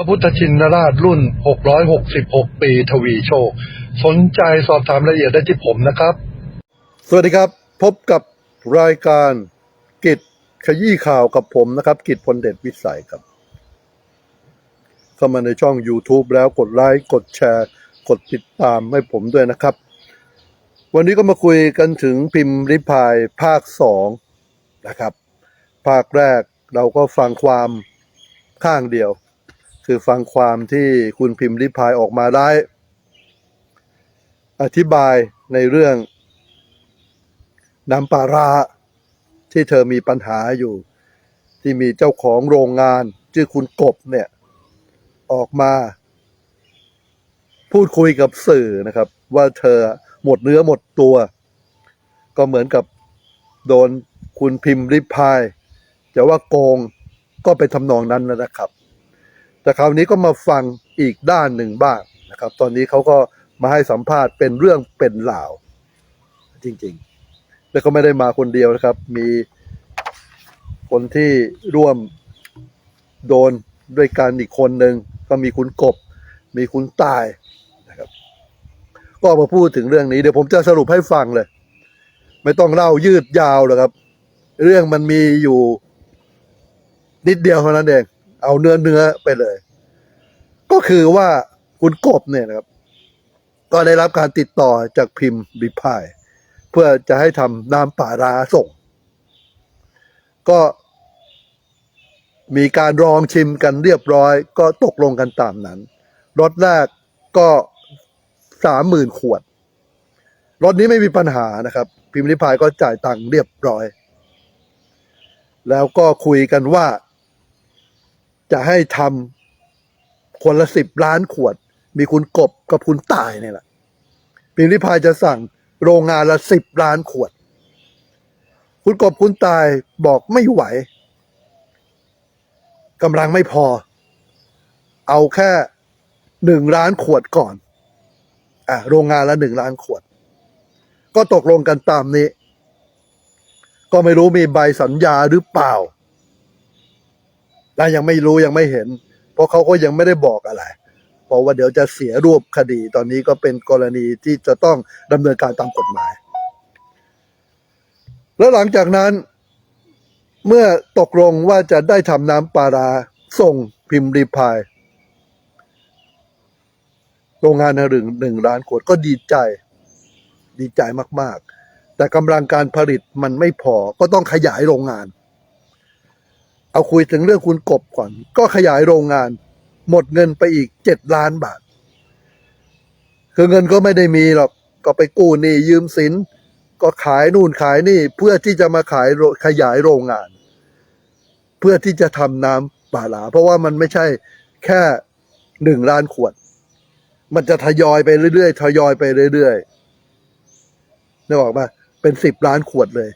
พระพุทธชินราชรุ่น 666 ปีทวีโชค สนใจสอบถามรายละเอียดได้ที่ผมนะครับ สวัสดีครับ พบกับรายการกิจขยี้ข่าวกับผมนะครับ กิจพลเดชวิสัยครับ เข้ามาในช่อง YouTube แล้วกดไลค์กดแชร์ กดติดตามให้ผมด้วยนะครับ วันนี้ก็มาคุยกันถึงพิมพ์ริพายภาคสองนะครับ ภาคแรกเราก็ฟังความข้างเดียว คือฟังความที่คุณพิมพ์ริพายออกมาได้ อธิบายในเรื่องน้ำปลาราที่เธอมีปัญหาอยู่ ที่มีเจ้าของโรงงาน ชื่อคุณกบเนี่ย ออกมา พูดคุยกับสื่อนะครับ ว่าเธอหมดเนื้อหมดตัว ก็เหมือนกับโดนคุณพิมพ์ริพาย จะว่าโกงก็ไปนทำนองนั้นนะครับ แต่คราวนี้ก็มาฟังอีกด้านหนึ่งบ้างนะครับ ตอนนี้เขาก็มาให้สัมภาษณ์เป็นเรื่องเป็นราว จริงๆ แล้วก็ไม่ได้มาคนเดียวนะครับ มีคนที่ร่วมโดนด้วยกันอีกคนหนึ่งก็มีคุณกบ มีคุณตายนะครับ ก็มาพูดถึงเรื่องนี้เดี๋ยวผมจะสรุปให้ฟังเลย ไม่ต้องเล่ายืดยาวหรอกครับ เรื่องมันมีอยู่นิดเดียวเท่านั้นเอง เอาเนื้อเนื้อไปเลย ก็คือว่าคุณกบเนี่ยนะครับ ก็ได้รับการติดต่อจากพิมพ์ริพายเพื่อจะให้ทำน้ำป่าราส่ง ก็มีการลองชิมกันเรียบร้อย ก็ตกลงกันตามนั้นรถแรกก็สามหมื่นขวดรถนี้ไม่มีปัญหานะครับ พิมพ์ริพายก็จ่ายตังค์เรียบร้อย แล้วก็คุยกันว่า จะให้ทำ คนละสิบล้านขวด มีคุณกบกับคุณตายเนี่ยแหละพิมพ์ริพายจะสั่งโรงงานละสิบล้านขวด คุณกบคุณตายบอกไม่ไหวกำลังไม่พอ เอาแค่หนึ่งล้านขวดก่อน อะ โรงงานละหนึ่งล้านขวด ก็ตกลงกันตามนี้ ก็ไม่รู้มีใบสัญญาหรือเปล่าและยังไม่รู้ยังไม่เห็น เพราะเขาก็ยังไม่ได้บอกอะไร เพราะว่าเดี๋ยวจะเสียรูปคดีตอนนี้ก็เป็นกรณีที่จะต้องดำเนินการตามกฎหมาย แล้วหลังจากนั้นเมื่อตกลงว่าจะได้ทำน้ำปลาราส่งพิมพ์รีพายโรงงานหนึ่งหนึ่งล้านขวดก็ดีใจ ดีใจมาก ๆ แต่กำลังการผลิตมันไม่พอก็ต้องขยายโรงงาน เอาคุยถึงเรื่องคุณกบก่อน ก็ขยายโรงงาน หมดเงินไปอีกเจ็ดล้านบาท คือเงินก็ไม่ได้มีหรอกก็ไปกู้หนี้ยืมสิน ก็ขายนู่นขายนี่เพื่อที่จะมาขายขยายโรงงาน เพื่อที่จะทำน้ำป่าหลา เพราะว่ามันไม่ใช่แค่หนึ่งล้านขวด มันจะทยอยไปเรื่อยๆทยอยไปเรื่อยๆนึกออกปะเป็นสิบล้านขวดเลย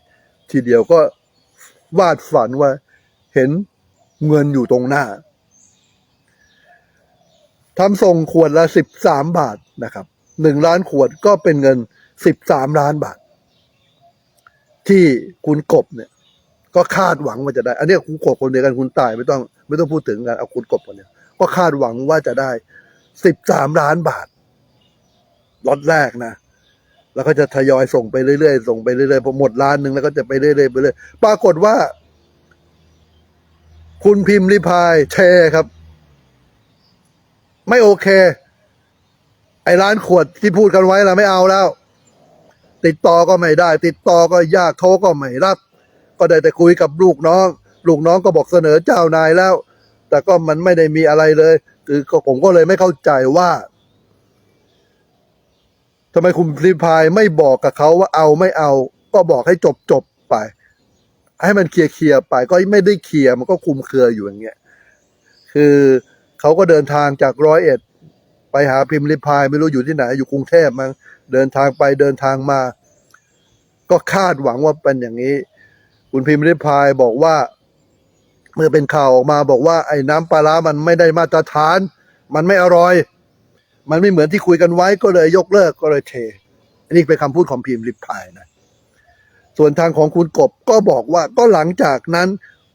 ทีเดียวก็วาดฝันว่า เห็นเงินอยู่ตรงหน้าทำส่งขวดละสิบสามบาทนะครับหนึ่งล้านขวดก็เป็นเงินสิบสามล้านบาท ที่คุณกบเนี่ย ก็คาดหวังว่าจะได้ อันนี้คุณกบคนเดียวกันคุณตายไม่ต้อง ไม่ต้องพูดถึงกันเอาคุณกบคนเดียวก็คาดหวังว่าจะได้สิบสามล้านบาทล็อตแรกนะแล้วก็จะทยอยส่งไปเรื่อยๆส่งไปเรื่อยๆพอหมดล้านหนึ่งแล้วก็จะไปเรื่อยๆไปเรื่อยปรากฏว่า คุณพิมพ์ริพายเทครับ ไม่โอเค ไอ้ร้านขวดที่พูดกันไว้เราไม่เอาแล้ว ติดต่อก็ไม่ได้ ติดต่อก็ยากโทรก็ไม่รับ ก็ได้แต่คุยกับลูกน้อง ลูกน้องก็บอกเสนอเจ้านายแล้ว แต่ก็มันไม่ได้มีอะไรเลย คือผมก็เลยไม่เข้าใจว่าทำไมคุณพิมพายไม่บอกกับเขาว่าเอาไม่เอา ก็บอกให้จบจบไป ให้มันเคลียร์เคลียร์ๆไปก็ไม่ได้เคลียร์มันก็คุมเครืออยู่อย่างเงี้ยคือเขาก็เดินทางจากร้อยเอ็ดไปหาพิมพ์ริพายไม่รู้อยู่ที่ไหนอยู่กรุงเทพมั้งเดินทางไปเดินทางมา ก็คาดหวังว่าเป็นอย่างนี้ คุณพิมพ์ริพายบอกว่า เมื่อเป็นข่าวออกมาบอกว่า ไอ้น้ำปลาร้ามันไม่ได้มาตรฐาน มันไม่อร่อย มันไม่เหมือนที่คุยกันไว้ก็เลยยกเลิกก็เลยเทอันนี้เป็นคำพูดของพิมพ์ริพายนะ ส่วนทางของคุณกบก็บอกว่าก็หลังจากนั้น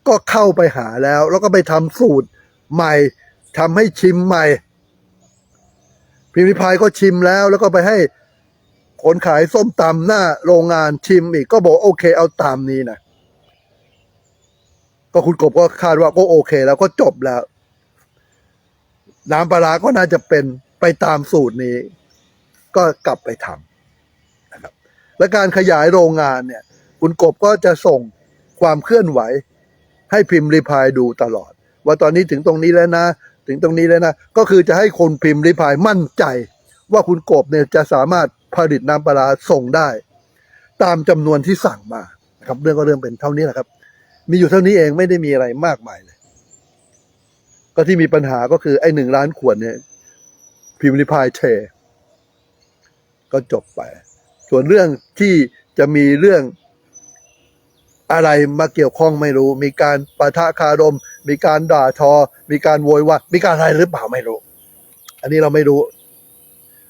ก็เข้าไปหาแล้ว แล้วก็ไปทำสูตรใหม่ทำให้ชิมใหม่ พิมพ์ริพายก็ชิมแล้ว แล้วก็ไปให้คนขายส้มตำหน้าโรงงานชิมอีกก็บอกโอเคเอาตามนี้นะก็คุณกบก็คาดว่าก็โอเค แล้วก็จบแล้ว น้ำปลาร้าก็น่าจะเป็นไปตามสูตรนี้ ก็กลับไปทำนะครับ และการขยายโรงงานเนี่ย คุณกบก็จะส่งความเคลื่อนไหว ให้พิมพ์ริพายดูตลอด ว่าตอนนี้ถึงตรงนี้แล้วนะ ถึงตรงนี้แล้วนะ ก็คือจะให้คนพิมพ์ริพายมั่นใจ ว่าคุณกบเนี่ยจะสามารถผลิตน้ำปลาส่งได้ ตามจำนวนที่สั่งมาครับเรื่องก็เรื่องเป็นเท่านี้แหละครับ มีอยู่เท่านี้เองไม่ได้มีอะไรมากมายเลย ก็ที่มีปัญหาก็คือไอ้หนึ่งล้านขวดเนี่ย พิมพ์ริพายเทก็จบไป ส่วนเรื่องที่จะมีเรื่อง อะไรมาเกี่ยวข้องไม่รู้ มีการปะทะคารม มีการด่าทอ มีการโวยวายมีการอะไรหรือเปล่าไม่รู้ อันนี้เราไม่รู้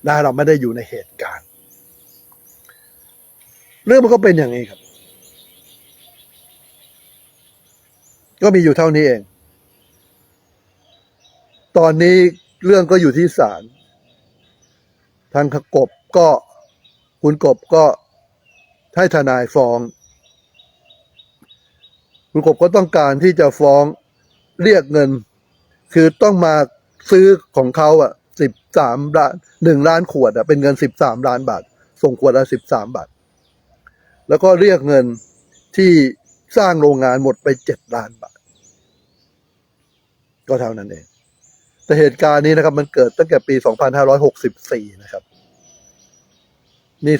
นะเราไม่ได้อยู่ในเหตุการณ์ เรื่องมันก็เป็นอย่างนี้ครับ ก็มีอยู่เท่านี้เอง ตอนนี้เรื่องก็อยู่ที่ศาลทางกบก็คุณกบก็ให้ทนายฟ้อง คุณกบก็ต้องการที่จะฟ้องเรียกเงิน คือต้องมาซื้อของเขาอะสิบสามล้านหนึ่งล้านขวดอะเป็นเงินสิบสามล้านบาท ส่งขวดละสิบสามบาท แล้วก็เรียกเงินที่สร้างโรงงานหมดไปเจ็ดล้านบาท ก็เท่านั้นเอง แต่เหตุการณ์นี้นะครับ มันเกิดตั้งแต่ปี 2564 นะครับ นี่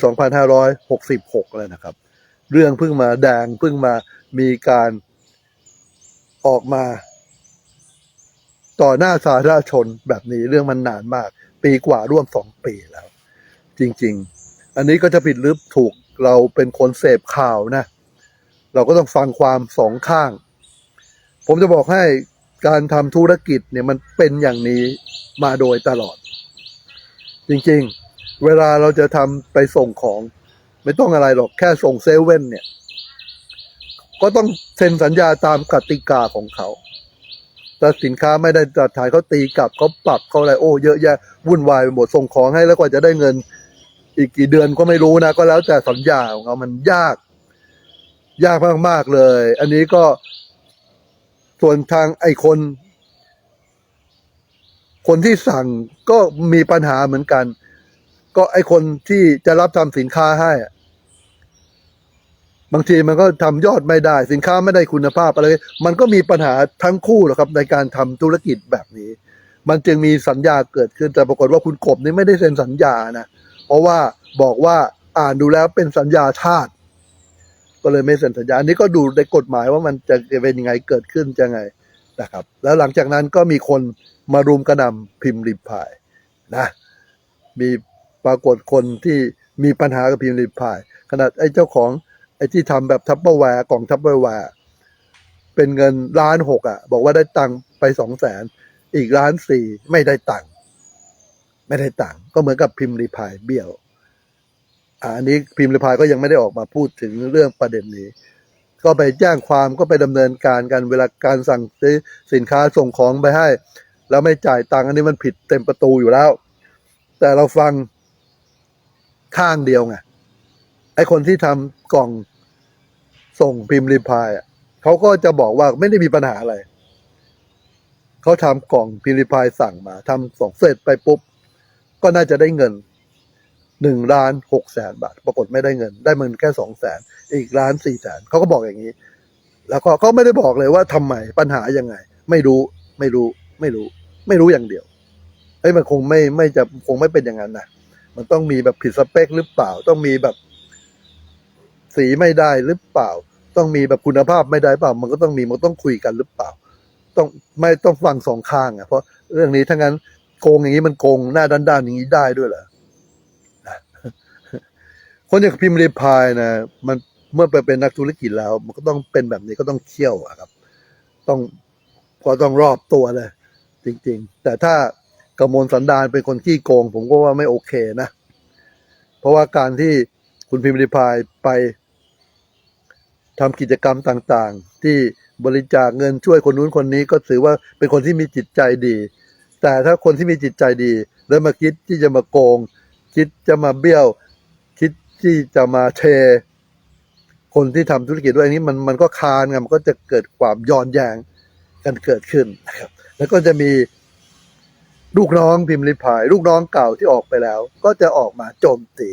2566 แล้วนะครับ เรื่องเพิ่งมาแดงเพิ่งมามีการออกมา ต่อหน้าสาธารณชนแบบนี้เรื่องมันนานมาก ปีกว่าร่วมสองปีแล้ว จริง ๆ อันนี้ก็จะผิดหรือถูกเราเป็นคนเสพข่าวนะ เราก็ต้องฟังความสองข้าง ผมจะบอกให้การทำธุรกิจเนี่ยมันเป็นอย่างนี้มาโดยตลอด จริง ๆ เวลาเราจะทำไปส่งของ ไม่ต้องอะไรหรอกแค่ส่งเซเว่นเนี่ย ก็ต้องเซ็นสัญญาตามกติกาของเขาแต่สินค้าไม่ได้จัดถ่ายเขาตีกลับเขาปรับเขาอะไรโอ้เยอะแยะวุ่นวายไปหมดส่งของให้แล้วกว่าจะได้เงิน อีกกี่เดือนก็ไม่รู้นะ ก็แล้วแต่สัญญาของเขามันยาก ยากมากๆเลย อันนี้ก็ส่วนทางไอ้คน คนที่สั่งก็มีปัญหาเหมือนกัน ก็ไอคนที่จะรับทำสินค้าให้ บางทีมันก็ทำยอดไม่ได้ สินค้าไม่ได้คุณภาพอะไร มันก็มีปัญหาทั้งคู่แหละครับ ในการทำธุรกิจแบบนี้ มันจึงมีสัญญาเกิดขึ้นแต่ปรากฏว่าคุณกบนี่ไม่ได้เซ็นสัญญานะเพราะว่าบอกว่าอ่านดูแล้วเป็นสัญญาทาสก็เลยไม่เซ็นสัญญาอันนี้ก็ดูในกฎหมายว่ามันจะเป็นยังไงเกิดขึ้นจะไงนะครับ แล้วหลังจากนั้นก็มีคนมารุมกระนำพิมพ์ริพายนะ มี ปรากฏคนที่มีปัญหากับพิมพ์ริพายขนาดไอ้เจ้าของไอ้ที่ทำแบบทัพเปอร์แวร์กล่องทัพเปอร์แวร์เป็นเงินล้านหกอะ บอกว่าได้ตังค์ไปสองแสนอีกล้านสี่ไม่ได้ตังค์ไม่ได้ตังค์ก็เหมือนกับพิมพ์ริพายเบี้ยวอันนี้พิมพ์ริพายก็ยังไม่ได้ออกมาพูดถึงเรื่องประเด็นนี้ ก็ไปแจ้งความก็ไปดำเนินการกันเวลาการสั่งซื้อสินค้าส่งของไปให้ แล้วไม่จ่ายตังค์อันนี้มันผิดเต็มประตูอยู่แล้ว แต่เราฟัง ข้างเดียวไงไอคนที่ทำกล่องส่งพิมพ์ริพายอะเขาก็จะบอกว่าไม่ได้มีปัญหาอะไรเขาทำกล่องพิมพ์ริพายสั่งมาทำส่งเสร็จไปปุ๊บ ก็น่าจะได้เงินหนึ่งล้านหกแสนบาท ปรากฏไม่ได้เงิน ได้เงินแค่สองแสนอีกล้านสี่แสนเขาก็บอกอย่างนี้ แล้วก็เขาไม่ได้บอกเลยว่าทำไมปัญหายังไง ไม่รู้ไม่รู้ ไม่รู้ ไม่รู้อย่างเดียวเอ้ยมันคงไม่ไม่จะคงไม่เป็นอย่างนั้นนะ มันต้องมีแบบผิดสเปคหรือเปล่า ต้องมีแบบสีไม่ได้หรือเปล่า ต้องมีแบบคุณภาพไม่ได้เปล่า มันก็ต้องมีมันต้องคุยกันหรือเปล่า ต้องไม่ต้องฟังสองข้างอะเพราะเรื่องนี้ถ้างั้นโกงอย่างนี้มันโกงหน้าด้านๆอย่างนี้ได้ด้วยเหรอคนอย่างพิมพ์รีพายนะมันเมื่อไปเป็นนักธุรกิจแล้ว มันก็ต้องเป็นแบบนี้ก็ต้องเคี่ยวอะครับ ต้องก็ต้องรอบตัวเลย จริง ๆ แต่ถ้า กมลสันดานเป็นคนขี้โกง ผมก็ว่าไม่โอเคนะ เพราะว่าการที่คุณพิมพ์รีพายไปทำกิจกรรมต่างๆ ที่บริจาคเงินช่วยคนนู้นคนนี้ก็ถือว่าเป็นคนที่มีจิตใจดี แต่ถ้าคนที่มีจิตใจดี แล้วมาคิดที่จะมาโกง คิดจะมาเบี้ยว คิดที่จะมาเท คนที่ทำธุรกิจด้วยอันนี้มันมันก็คานไงมันก็จะเกิดความย้อนแยงกันเกิดขึ้นนะครับแล้วก็จะมี ลูกน้องพิมพ์ริพาย ลูกน้องเก่าที่ออกไปแล้ว ก็จะออกมาโจมตี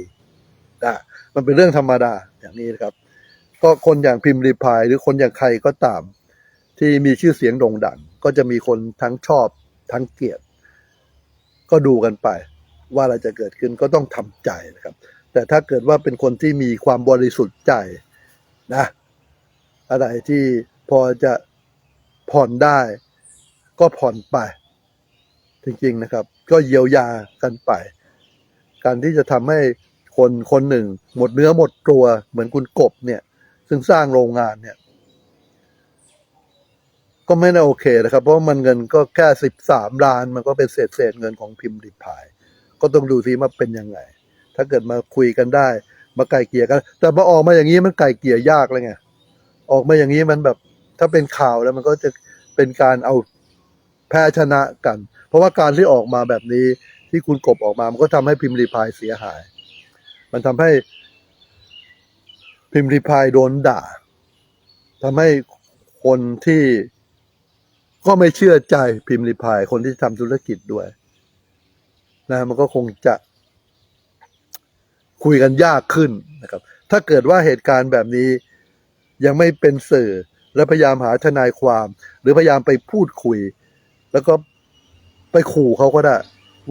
นะมันเป็นเรื่องธรรมดาอย่างนี้นะครับ ก็คนอย่างพิมพ์ริพาย หรือคนอย่างใครก็ตาม ที่มีชื่อเสียงโด่งดัง ก็จะมีคนทั้งชอบทั้งเกลียด ก็ดูกันไป ว่าอะไรจะเกิดขึ้นก็ต้องทำใจนะครับ แต่ถ้าเกิดว่าเป็นคนที่มีความบริสุทธิ์ใจนะอะไรที่พอจะผ่อนได้ ก็ผ่อนไป จริง ๆนะครับ ก็เยียวยากันไป การที่จะทำให้คนคนหนึ่ง หมดเนื้อหมดตัวเหมือนคุณกบเนี่ย ซึ่งสร้างโรงงานเนี่ย ก็ไม่น่าโอเคนะครับ เพราะมันเงินก็แค่สิบสามล้าน มันก็เป็นเศษเศษเงินของพิมพ์ริพาย ก็ต้องดูทีว่าเป็นยังไง ถ้าเกิดมาคุยกันได้ มาไกลเกลี่ยกัน แต่มาออกมาอย่างนี้มันไกลเกลี่ยยากเลยไงออกมาอย่างนี้มันแบบ ถ้าเป็นข่าวแล้วมันก็จะเป็นการเอา พ้ชนะกัน เพราะว่าการที่ออกมาแบบนี้ที่คุณกบออกมามันก็ทำให้พิมพ์รีพายเสียหาย มันทำให้พิมพ์รีพายโดนด่าทำให้คนที่ก็ไม่เชื่อใจพิมพ์รีพายคนที่ทำธุรกิจด้วยนะมันก็คงจะคุยกันยากขึ้นนะครับ ถ้าเกิดว่าเหตุการณ์แบบนี้ยังไม่เป็นสื่อและพยายามหาทนายความ หรือพยายามไปพูดคุย แล้วก็ไปขู่เขาก็ได้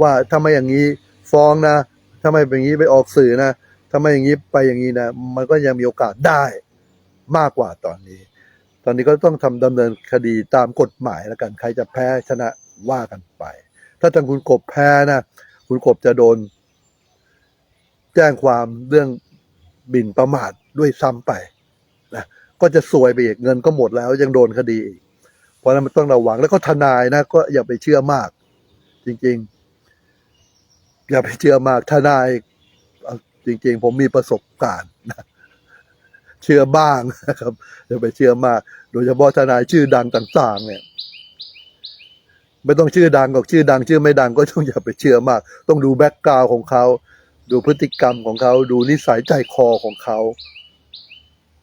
ว่าถ้าไม่อย่างนี้ฟ้องนะถ้าไม่เป็นอย่างนี้ไปออกสื่อนะถ้าไม่อย่างนี้ไปอย่างนี้นะมันก็ยังมีโอกาสได้มากกว่าตอนนี้ ตอนนี้ก็ต้องทำดำเนินคดีตามกฎหมายแล้วกัน ใครจะแพ้ชนะว่ากันไป ถ้าทางคุณกบแพ้นะคุณกบจะโดน แจ้งความเรื่องบินประมาทด้วยซ้ำไปนะก็จะซวยไปอีกเงินก็หมดแล้วยังโดนคดีอีก เพราะนั้นมันต้องระวังแล้วก็ทนายนะ ก็อย่าไปเชื่อมาก จริง ๆ อย่าไปเชื่อมากทนายจริง ๆ ผมมีประสบการณ์นะเชื่อบ้างนะครับอย่าไปเชื่อมาก โดยเฉพาะทนายชื่อดังต่าง ๆ เนี่ย ไม่ต้องชื่อดังก็ชื่อดัง ชื่อไม่ดังก็ต้องอย่าไปเชื่อมาก ต้องดูแบ็กกราวของเขาดูพฤติกรรมของเขาดูนิสัยใจคอของเขา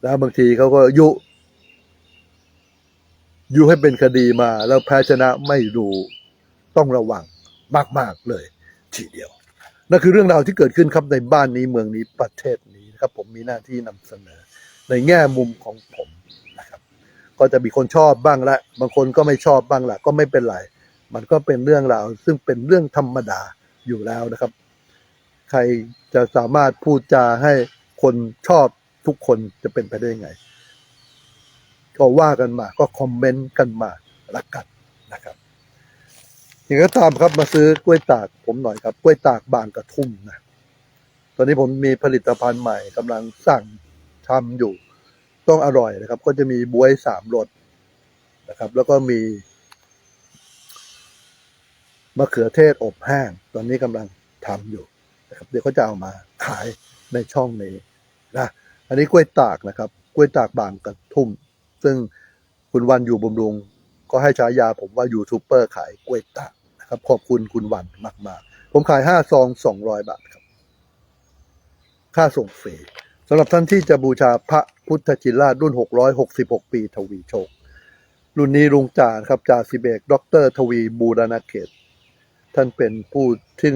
แล้วบางทีเขาก็ยุ ยุให้เป็นคดีมาแล้วแพ้ชนะไม่รู้ต้องระวังมากๆเลย ทีเดียวนั่นคือเรื่องราวที่เกิดขึ้นครับในบ้านนี้เมืองนี้ประเทศนี้นะครับ ผมมีหน้าที่นำเสนอ ในแง่มุมของผมนะครับ ก็จะมีคนชอบบ้างละบางคนก็ไม่ชอบบ้างละก็ไม่เป็นไรมันก็เป็นเรื่องราวซึ่งเป็นเรื่องธรรมดาอยู่แล้วนะครับ ใครจะสามารถพูดจาให้คนชอบทุกคนจะเป็นไปได้ยังไง ก็ว่ากันมา ก็คอมเมนต์กันมาละกันนะครับอย่างก็ตามครับมาซื้อกล้วยตากผมหน่อยครับกล้วยตากบางกระทุ่มนะตอนนี้ผมมีผลิตภัณฑ์ใหม่กำลังสั่งทำอยู่ ต้องอร่อยนะครับ ก็จะมีบวยสามรสนะครับ แล้วก็มีมะเขือเทศอบแห้ง ตอนนี้กำลังทำอยู่นะครับ เดี๋ยวเขาจะเอามาขายในช่องนี้นะอันนี้กล้วยตากนะครับกล้วยตากบางกระทุ่ม ซึ่งคุณวันอยู่บำรุงก็ให้ฉายาผมว่ายูทูบเบอร์ขายกล้วยตากนะครับ ขอบคุณคุณวันมาก ๆ ผมขายห้าซองสองร้อยบาทครับ ค่าส่งฟรีสำหรับท่านที่จะบูชาพระพุทธจินราชรุ่น 666 ปีทวีโชค รุ่นนี้ลุงจ่าครับจ่าสิเบกด็อกเตอร์ทวีบูรณเขต ท่านเป็นผู้ที่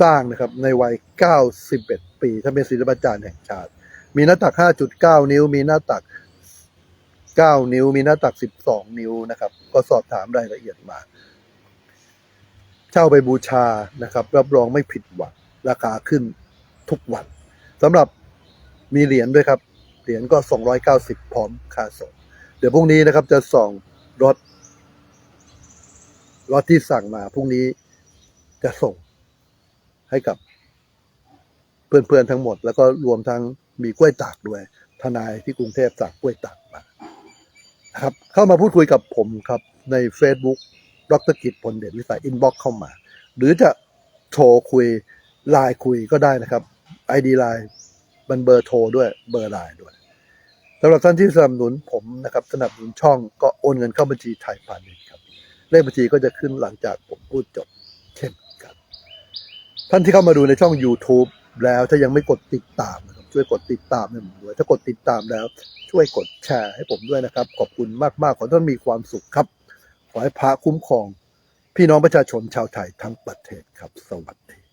สร้างนะครับในวัย 91 ปี ท่านเป็นศิลปาจารย์แห่งชาติ มีหน้าตัก 5.9 นิ้ว มีหน้าตัก 9 นิ้ว มีหน้าตัก 12 นิ้วนะครับ ก็สอบถามรายละเอียดมา เช่าไปบูชานะครับ รับรองไม่ผิดหวังราคาขึ้นทุกวันสำหรับมีเหรียญด้วยครับ เหรียญก็ 290 พร้อมค่าส่งเดี๋ยวพรุ่งนี้นะครับจะส่องรถรถที่สั่งมาพรุ่งนี้จะส่งให้กับเพื่อนๆทั้งหมด แล้วก็รวมทั้ง มีกล้วยตากด้วย ทนายที่กรุงเทพสั่งกล้วยตากมาครับ เข้ามาพูดคุยกับผมครับ ใน Facebook ดรกิจพลเด่นวิสัยอินบ็อกเข้ามา หรือจะโทรคุยไลน์คุยก็ได้นะครับ ID ไลน์มันเบอร์โทรด้วยเบอร์ไลน์ด้วยสำหรับท่านที่สนับสนุนผมนะครับ สนับสนุนช่องก็โอนเงินเข้าบัญชีไทยพาณิชย์ครับ เลขบัญชีก็จะขึ้นหลังจากผมพูดจบ เช่นกัน ท่านที่เข้ามาดูในช่อง YouTube แล้วถ้ายังไม่กดติดตามนะครับ ช่วยกดติดตามให้ผมด้วย ถ้ากดติดตามแล้ว ช่วยกดแชร์ให้ผมด้วยนะครับ ขอบคุณมากๆ ขอท่านมีความสุขครับ ขอให้พระคุ้มครอง พี่น้องประชาชนชาวไทยทั้งประเทศครับ สวัสดี